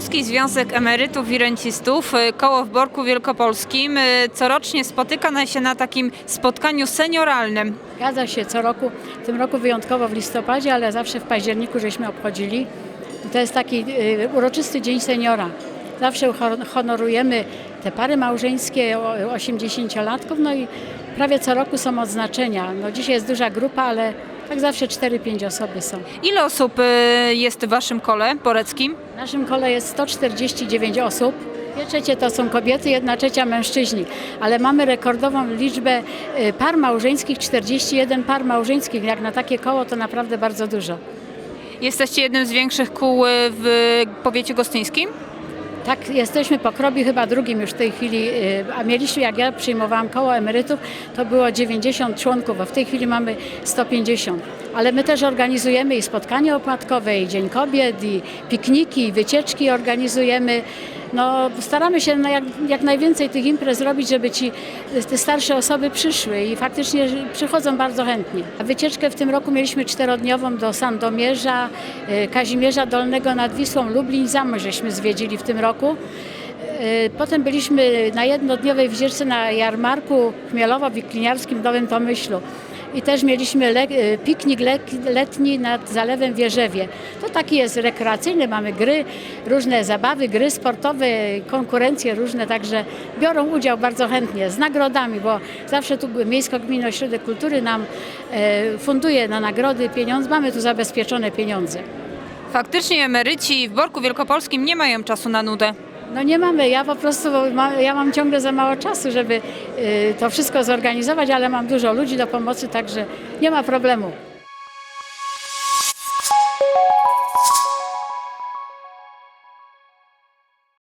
Polski Związek Emerytów i Rencistów, y, koło w Borku Wielkopolskim, y, corocznie spotyka się na takim spotkaniu senioralnym. Zgadza się, co roku, w tym roku wyjątkowo w listopadzie, ale zawsze w październiku żeśmy obchodzili. To jest taki y, uroczysty Dzień Seniora. Zawsze hon- honorujemy te pary małżeńskie o- 80-latków, no i prawie co roku są odznaczenia. No dzisiaj jest duża grupa, ale tak zawsze 4-5 osoby są. Ile osób y, jest w waszym kole boreckim? W naszym kole jest 149 osób. Dwie trzecie to są kobiety, jedna trzecia mężczyźni, ale mamy rekordową liczbę y, par małżeńskich, 41 par małżeńskich. Jak na takie koło to naprawdę bardzo dużo. Jesteście jednym z większych kół y, w powiecie gostyńskim? Tak, jesteśmy po Krobi chyba drugim już w tej chwili, y, a mieliśmy, jak ja przyjmowałam koło emerytów, to było 90 członków, a w tej chwili mamy 150. Ale my też organizujemy i spotkania opłatkowe, i Dzień Kobiet, i pikniki, i wycieczki organizujemy. No, staramy się jak, jak najwięcej tych imprez zrobić, żeby ci te starsze osoby przyszły i faktycznie przychodzą bardzo chętnie. A wycieczkę w tym roku mieliśmy czterodniową do Sandomierza, y, Kazimierza Dolnego nad Wisłą, Lublin, Zamość żeśmy zwiedzili w tym roku. Y, Potem byliśmy na jednodniowej wycieczce na jarmarku chmielowo-wikliniarskim w Nowym Tomyślu. I też mieliśmy le, y, piknik lek- letni nad Zalewem Wierzewie. To taki jest rekreacyjny, mamy gry, różne zabawy, gry sportowe, konkurencje różne, także biorą udział bardzo chętnie z nagrodami, bo zawsze tu Miejsko-Gminny Ośrodek Kultury nam e, funduje na nagrody pieniądze, mamy tu zabezpieczone pieniądze. Faktycznie emeryci w Borku Wielkopolskim nie mają czasu na nudę. No nie mamy, ja po prostu, ja mam ciągle za mało czasu, żeby y, to wszystko zorganizować, ale mam dużo ludzi do pomocy, także nie ma problemu.